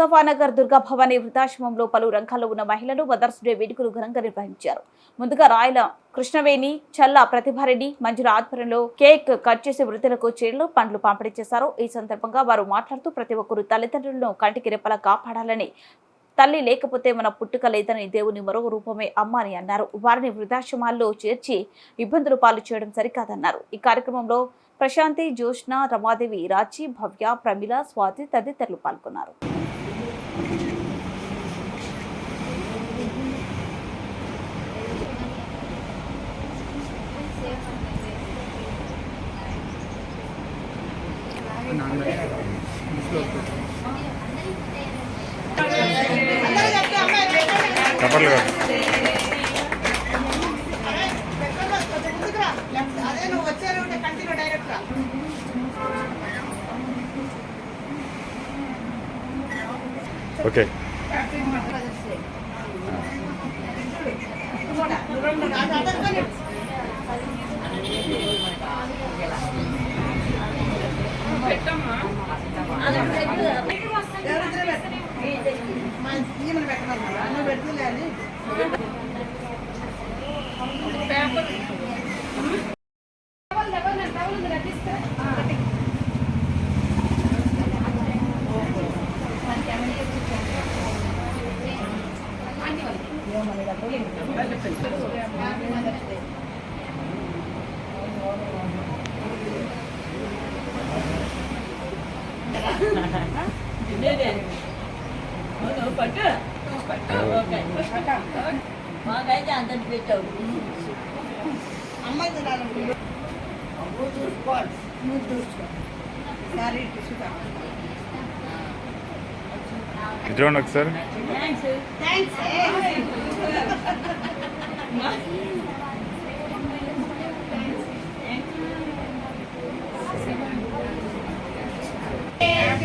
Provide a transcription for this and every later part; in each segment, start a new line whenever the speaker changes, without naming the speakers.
ముస్తఫానగర్ దుర్గా భవానీ వృద్ధాశ్రమంలో పలు రంగాల్లో ఉన్న మహిళలు మదర్స్ డే వేడుకలు ఘనంగా నిర్వహించారు. ముందుగా రాయల కృష్ణవేణి చల్ల ప్రతిభారెడ్డి మంజుల ఆధ్వర్యంలో కేక్ కట్ చేసి వృద్ధులకు చీరలు పండ్లు పంపిణీ చేశారు. ఈ సందర్భంగా వారు మాట్లాడుతూ ప్రతి ఒక్కరు తల్లిదండ్రులను కంటికి రెప్పలా కాపాడాలని తల్లి లేకపోతే మన పుట్టుక లేదని దేవుని మరో రూపమే అమ్మ అని అన్నారు. వారిని వృద్ధాశ్రమాల్లో చేర్చి ఇబ్బందులు పాలు చేయడం సరికాదన్నారు. ఈ కార్యక్రమంలో ప్రశాంతి జ్యోష్ణ రమాదేవి రాచి భవ్య ప్రమిళ స్వాతి తదితరులు పాల్గొన్నారు.
చప్పట్లు కాదు.
అదే నువ్వు వచ్చారు ఉంటే కంటిన్యూ డైరెక్ట్ రా
ఓకే
మా ఈమెను పెట్టమన్నా నువ్వు పెడుతులే అని
మాకైతే అంత పెట్టావు
అమ్మాయి నువ్వు చూసుకోవాలి నువ్వు చూసుకో సారీ
చూడండి ఒకసారి
థ్యాంక్స్ తలా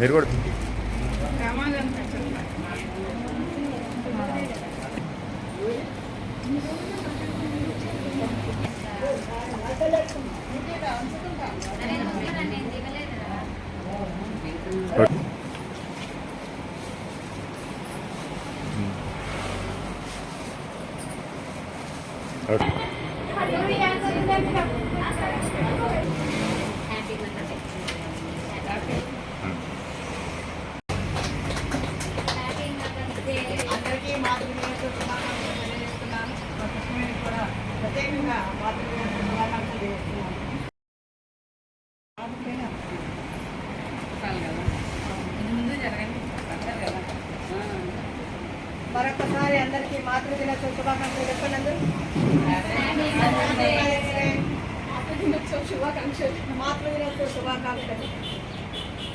మీరు కూడా ఓకే
అందరికీ మాతృభూమి శుభాకాంక్షలు మరొకసారి అందరికీ మాతృదిన శుభాకాంక్షలు చెప్పండి అందరూ మాతృదినోత్సవ శుభాకాంక్షలు మాతృదినోత్సవ శుభాకాంక్షలు.